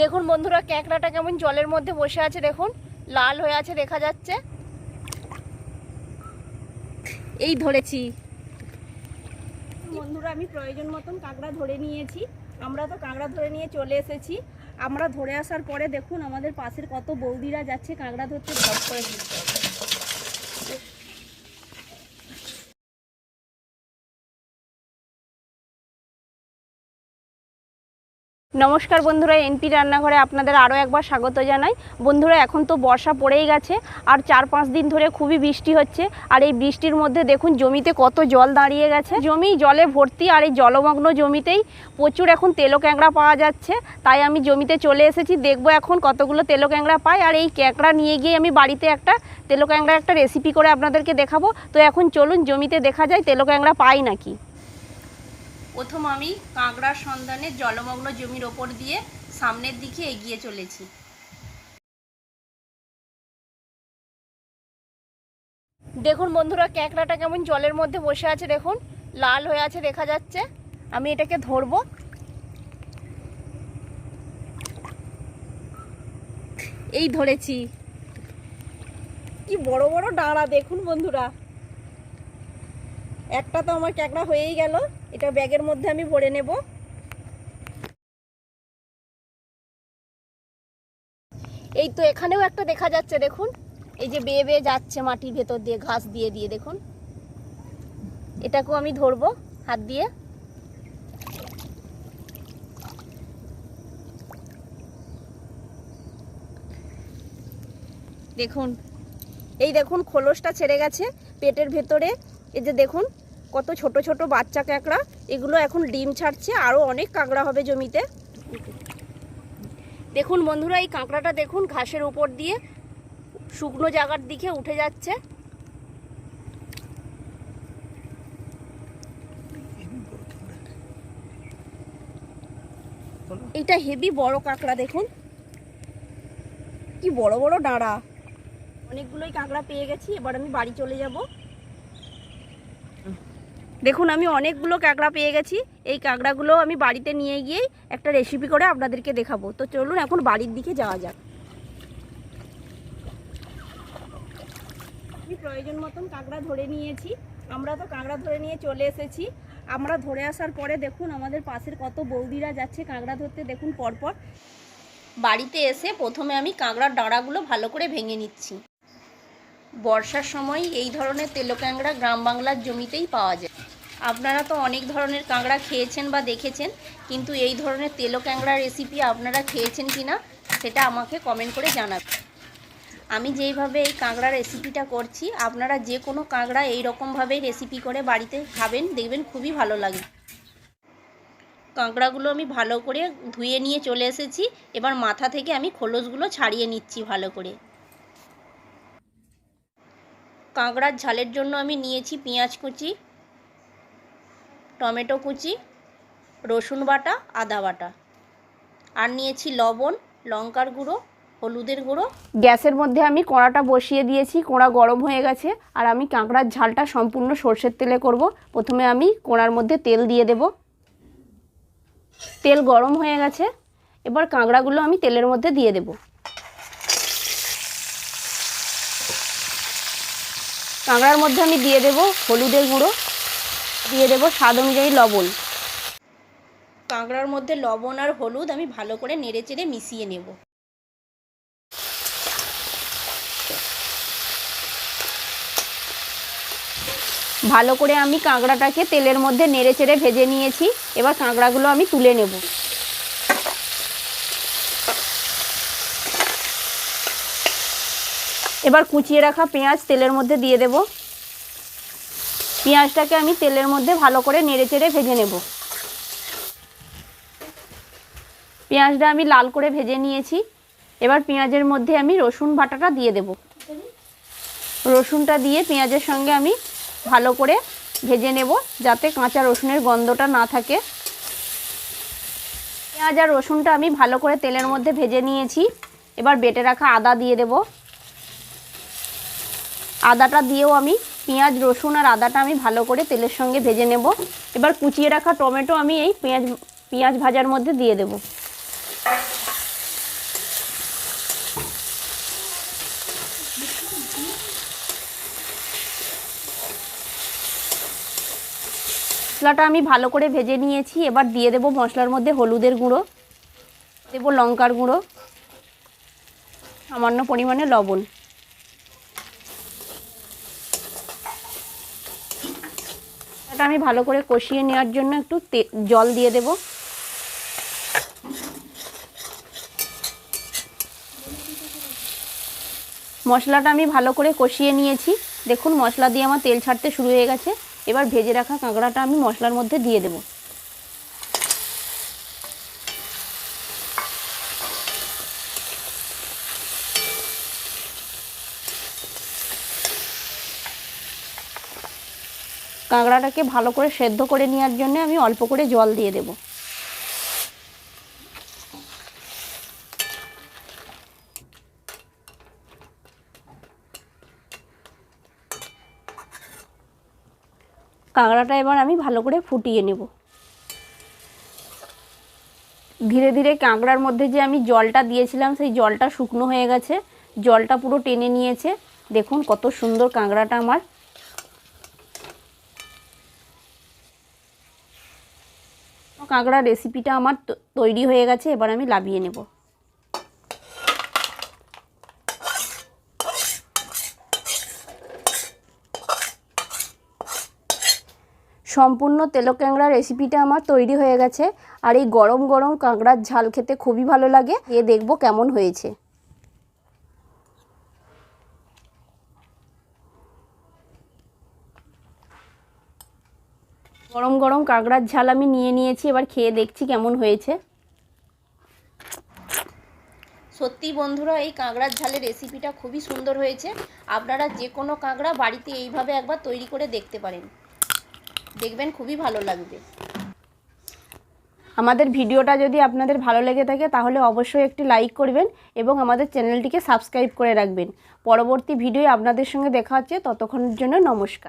দেখুন বন্ধুরা ক্যাঁকড়াটা কেমন জলের মধ্যে বসে আছে, দেখুন। লাল হয়ে আছে, দেখা যাচ্ছে। এই ধরেছি। বন্ধুরা, আমি প্রয়োজন মতন কাঁকড়া ধরে নিয়েছি। আমরা তো কাঁকড়া ধরে নিয়ে চলে এসেছি। আমরা ধরে আসার পরে দেখুন আমাদের পাশের কত বৌদিরা যাচ্ছে কাঁকড়া ধরতে। ধপ করে নমস্কার বন্ধুরা, এনপি রান্নাঘরে আপনাদের আরও একবার স্বাগত জানাই। বন্ধুরা, এখন তো বর্ষা পড়েই গেছে, আর চার পাঁচ দিন ধরে খুবই বৃষ্টি হচ্ছে। আর এই বৃষ্টির মধ্যে দেখুন, জমিতে কত জল দাঁড়িয়ে গেছে। জমি জলে ভর্তি, আর এই জলমগ্ন জমিতেই প্রচুর এখন তেলো ক্যাংড়া পাওয়া যাচ্ছে। তাই আমি জমিতে চলে এসেছি, দেখব এখন কতগুলো তেলো ক্যাংড়া পাই। আর এই ক্যাঁকড়া নিয়ে গিয়ে আমি বাড়িতে একটা তেলো ক্যাংড়া একটা রেসিপি করে আপনাদেরকে দেখাবো। তো এখন চলুন, জমিতে দেখা যায় তেলো ক্যাংড়া পাই নাকি? প্রথম আমি কাঁকড়ার সন্ধানে জলমগ্ন জমির ওপর দিয়ে সামনের দিকে এগিয়ে চলেছি। দেখুন বন্ধুরা, ক্যাঁকড়াটা কেমন জলের মধ্যে বসে আছে দেখুন, লাল হয়ে আছে দেখা যাচ্ছে। আমি এটাকে ধরবো। এই ধরেছি। কি বড় বড় ডাঁড়া দেখুন বন্ধুরা। একটা তো আমার ক্যাকড়া হয়েই গেল। এটা ব্যাগের মধ্যে আমি ভরে নেব। এই তো এখানেও একটা দেখা যাচ্ছে, দেখুন। এই যে বেয়ে বেয়ে যাচ্ছে মাটির ভেতর দিয়ে, ঘাস দিয়ে দিয়ে, দেখুন। এটাকেও আমি ধরবো হাত দিয়ে। দেখুন, এই দেখুন, খোলসটা ছেড়ে গেছে পেটের ভেতরে। এই যে দেখুন কত ছোট ছোট বাচ্চা কাঁকড়া এগুলো এখন ডিম ছাড়ছে আরও অনেক কাঁকড়া হবে জমিতে। দেখুন বন্ধুরা, এই কাঁকড়াটা দেখুন, ঘাসের উপর দিয়ে শুকনো জায়গার দিকে উঠে যাচ্ছে। এটা হেভি বড় কাঁকড়া, দেখুন। কি বড় বড় ডাঁড়া। অনেকগুলোই কাঁকড়া পেয়ে গেছি, এবার আমি বাড়ি চলে যাব। দেখুন, আমি অনেকগুলো কাঁকড়া পেয়ে গেছি। এই কাঁকড়াগুলো আমি বাড়িতে নিয়ে গিয়েই একটা রেসিপি করে আপনাদেরকে দেখাবো। তো চলুন, এখন বাড়ির দিকে যাওয়া যাক। আমি প্রয়োজন মতন কাঁকড়া ধরে নিয়েছি। আমরা তো কাঁকড়া ধরে নিয়ে চলে এসেছি। আমরা ধরে আসার পরে দেখুন, আমাদের পাশের কত বৌদিরা যাচ্ছে কাঁকড়া ধরতে। দেখুন, পরপর বাড়িতে এসে প্রথমে আমি কাঁকড়ার ডাঁড়াগুলো ভালো করে ভেঙে নিচ্ছি। বর্ষার সময় এই ধরনের তেলো ক্যাংড়া গ্রাম বাংলার জমিতেই পাওয়া যায়। আপনারা তো অনেক ধরনের কাঁকড়া খেয়েছেন বা দেখেছেন, কিন্তু এই ধরনের তেলো ক্যাংড়া রেসিপি আপনারা খেয়েছেন কি না, সেটা আমাকে কমেন্ট করে জানাবেন। আমি যেইভাবে এই কাঁকড়া রেসিপিটা করছি, আপনারা যে কোনো কাঁকড়া এই রকমভাবেই রেসিপি করে বাড়িতে খাবেন, দেখবেন খুবই ভালো লাগে। কাঁকড়াগুলো আমি ভালো করে ধুয়ে নিয়ে চলে এসেছি, এবার মাথা থেকে আমি খোলসগুলো ছাড়িয়ে নিচ্ছি ভালো করে। কাঁকড়ার ঝালের জন্য আমি নিয়েছি পেঁয়াজ কুচি টমেটো কুচি, রসুন বাটা, আদা বাটা। আর নিয়েছি লবণ, লঙ্কার গুঁড়ো, হলুদের গুঁড়ো। গ্যাসের মধ্যে আমি কড়াটা বসিয়ে দিয়েছি, কড়া গরম হয়ে গেছে। আর আমি কাঁকড়ার ঝালটা সম্পূর্ণ সর্ষের তেলে করব। প্রথমে আমি কড়ার মধ্যে তেল দিয়ে দেব। তেল গরম হয়ে গেছে। এবার কাঁকড়াগুলো আমি তেলের মধ্যে দিয়ে দেব। কাঁকড়ার মধ্যে আমি দিয়ে দেব হলুদের গুঁড়ো। দিয়ে দেব স্বাদ অনুযায়ী লবণ। কাঁকড়ার মধ্যে লবণ আর হলুদ আমি ভালো করে নেড়ে চেড়ে মিশিয়ে নেব। ভালো করে আমি কাঁকড়াটাকে তেলের মধ্যে নেড়ে চেড়ে ভেজে নিয়েছি এবার কাঁকড়াগুলো আমি তুলে নেব। এবার কুচিয়ে রাখা পেঁয়াজ তেলের মধ্যে দিয়ে দেব। পেঁয়াজটাকে আমি তেলের মধ্যে ভালো করে নেড়ে চেড়ে ভেজে নেব। পেঁয়াজটা আমি লাল করে ভেজে নিয়েছি। এবার পেঁয়াজের মধ্যে আমি রসুন বাটাটা দিয়ে দেব। রসুনটা দিয়ে পেঁয়াজের সঙ্গে আমি ভালো করে ভেজে নেব যাতে কাঁচা রসুনের গন্ধটা না থাকে। পেঁয়াজ আর রসুনটা আমি ভালো করে তেলের মধ্যে ভেজে নিয়েছি। এবার বেটে রাখা আদা দিয়ে দেব। আদাটা দিয়েও আমি পেঁয়াজ, রসুন আর আদাটা আমি ভালো করে তেলের সঙ্গে ভেজে নেব। এবার কুচিয়ে রাখা টমেটো আমি এই পেঁয়াজ পেঁয়াজ ভাজার মধ্যে দিয়ে দেব। মশলাটা আমি ভালো করে ভেজে নিয়েছি। এবার দিয়ে দেব মশলার মধ্যে হলুদের গুঁড়ো দেব লঙ্কার গুঁড়ো, সামান্য পরিমাণে লবণ। এটা আমি ভালো করে কষিয়ে নেওয়ার জন্য একটু জল দিয়ে দেব। মশলাটা আমি ভালো করে কষিয়ে নিয়েছি। দেখুন, মশলা দিয়ে আমার তেল ছাড়তে শুরু হয়ে গেছে। এবার ভেজে রাখা কাঁকড়াটা আমি মশলার মধ্যে দিয়ে দেব। কাঁকড়াটাকে ভালো করে সেদ্ধ করে নেওয়ার জন্য আমি অল্প করে জল দিয়ে দেব। কাঁকড়াটা এবার আমি ভালো করে ফুটিয়ে নেব। ধীরে ধীরে কাঁকড়ার মধ্যে যে আমি জলটা দিয়েছিলাম, সেই জলটা শুকনো হয়ে গেছে। জলটা পুরো টেনে নিয়েছে। দেখুন কত সুন্দর কাঁকড়াটা আমার কাঁকড়া রেসিপিটা আমার তৈরি হয়ে গেছে, এবার আমি লাভিয়ে নেব। সম্পূর্ণ তেলো ক্যাংড়া রেসিপিটা আমার তৈরি হয়ে গেছে, আর এই গরম গরম কাঁকড়ার ঝাল খেতে খুবই ভালো লাগে এ দেখব কেমন হয়েছে। গরম গরম কাঁকড়ার ঝাল আমি নিয়ে নিয়েছি এবার খেয়ে দেখছি কেমন হয়েছে। সত্যি বন্ধুরা এই কাঁকড়ার ঝালের রেসিপিটা খুবই সুন্দর হয়েছে। আপনারা যে কোনো কাঁকড়া বাড়িতে এইভাবে একবার তৈরি করে দেখতে পারেন। দেখবেন খুবই ভালো লাগবে। আমাদের ভিডিওটা যদি আপনাদের ভালো লেগে থাকে তাহলে অবশ্যই একটি লাইক করবেন এবং আমাদের চ্যানেলটিকে সাবস্ক্রাইব করে রাখবেন। পরবর্তী ভিডিও আপনাদের সঙ্গে দেখা হচ্ছে ততক্ষণের জন্য নমস্কার।